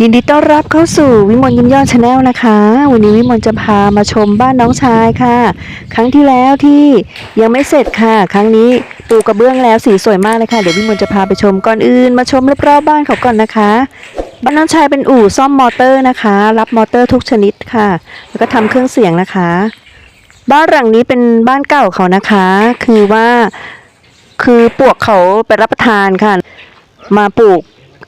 ยินดีต้อนรับเข้าสู่วิมลยิ้มย่อชาแนลนะคะ วันนี้วิมลจะพามาชมบ้านน้องชายค่ะ ครั้งที่แล้วที่ยังไม่เสร็จค่ะ ครั้งนี้ปูกระเบื้องแล้วสีสวยมากเลยค่ะ เดี๋ยววิมลจะพาไปชมก่อนอื่น มาชมรอบๆบ้านเขาก่อนนะคะ บ้านน้องชายเป็นอู่ซ่อมมอเตอร์นะคะ รับมอเตอร์ทุกชนิดค่ะ แล้วก็ทำเครื่องเสียงนะคะ บ้านหลังนี้เป็นบ้านเก่าเขานะคะ คือว่า คือปลวกเขาไปรับประทานค่ะ มาปลูก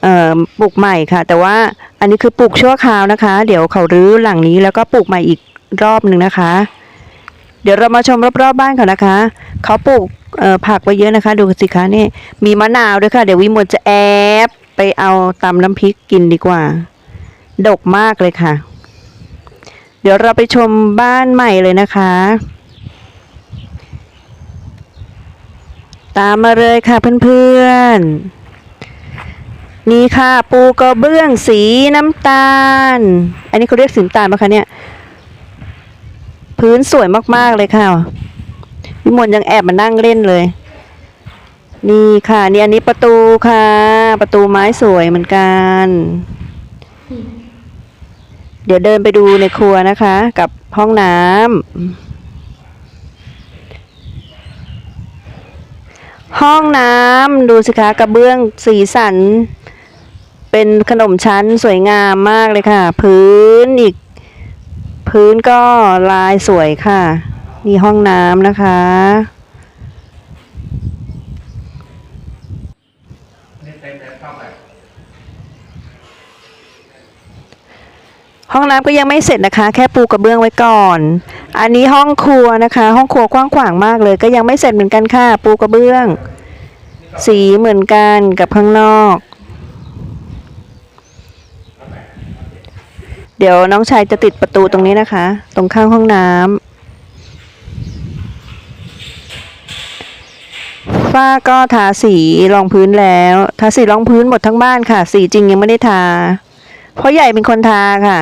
เอ่อปลูกใหม่ค่ะ แต่ว่าอันนี้คือปลูกชั่วคราวนะคะ เดี๋ยวเขารื้อหลังนี้แล้วก็ปลูกใหม่อีกรอบหนึ่งนะคะ เดี๋ยวเรามาชมรอบๆบ้านเขานะคะ เขาปลูกเอ่อผักไว้เยอะนะคะ ดูสิคะนี่มีมะนาวด้วยค่ะ เดี๋ยววิมลจะแอบไปเอาตำน้ำพริกกินดีกว่า ดกมากเลยค่ะ เดี๋ยวเราไปชมบ้านใหม่เลยนะคะ ตามมาเลยค่ะเพื่อนๆ นี่ค่ะปูกระเบื้องสีน้ำตาล อันนี้เขาเรียกสีน้ำตาลไหคะเนี่ย พื้นสวยมากๆเลยค่ะวิมลยังแอบมานั่งเล่นเลย นี่ค่ะ นี่อันนี้ประตูค่ะ ประตูไม้สวยเหมือนกัน เดี๋ยวเดินไปดูในครัวนะคะ กับห้องน้ำ ห้องน้ำดูสิคะกระเบื้องสีสัน เป็นขนมชั้นสวยงามมากเลยค่ะ พื้นอีก พื้นก็ลายสวยค่ะนี่ห้องน้ำนะคะ ห้องน้ำก็ยังไม่เสร็จนะคะ แค่ปูกระเบื้องไว้ก่อน อันนี้ห้องครัวนะคะ ห้องครัวกว้างขวางมากเลย ก็ยังไม่เสร็จเหมือนกันค่ะ ปูกระเบื้อง สีเหมือนกันกับข้างนอก เดี๋ยวน้องชายจะติดประตูตรงนี้นะคะ ตรงข้างห้องน้ำฝ้าก็ทาสีรองพื้นแล้ว ทาสีรองพื้นหมดทั้งบ้านค่ะ สีจริงยังไม่ได้ทา เพราะใหญ่เป็นคนทาค่ะ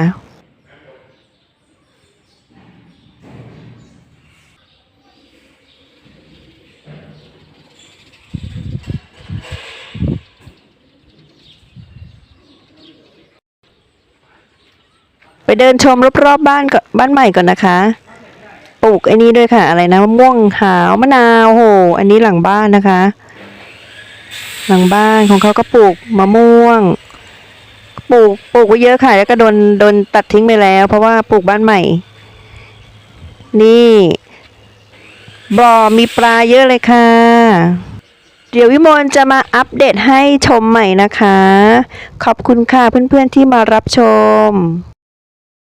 ไปเดินชมรอบๆบ้านก่อนบ้านใหม่ก่อนนะคะ ปลูกไอ้นี้ด้วยค่ะ อะไรนะมะม่วงหาวมะนาวโห อันนี้หลังบ้านนะคะ หลังบ้านของเขาก็ปลูกมะม่วง ปลูกปลูกไว้เยอะค่ะ แล้วก็โดนโดนตัดทิ้งไปแล้ว เพราะว่าปลูกบ้านใหม่ นี่บ่อมีปลาเยอะเลยค่ะ เดี๋ยววิมลจะมาอัปเดตให้ชมใหม่นะคะ ขอบคุณค่ะเพื่อนๆที่มารับชม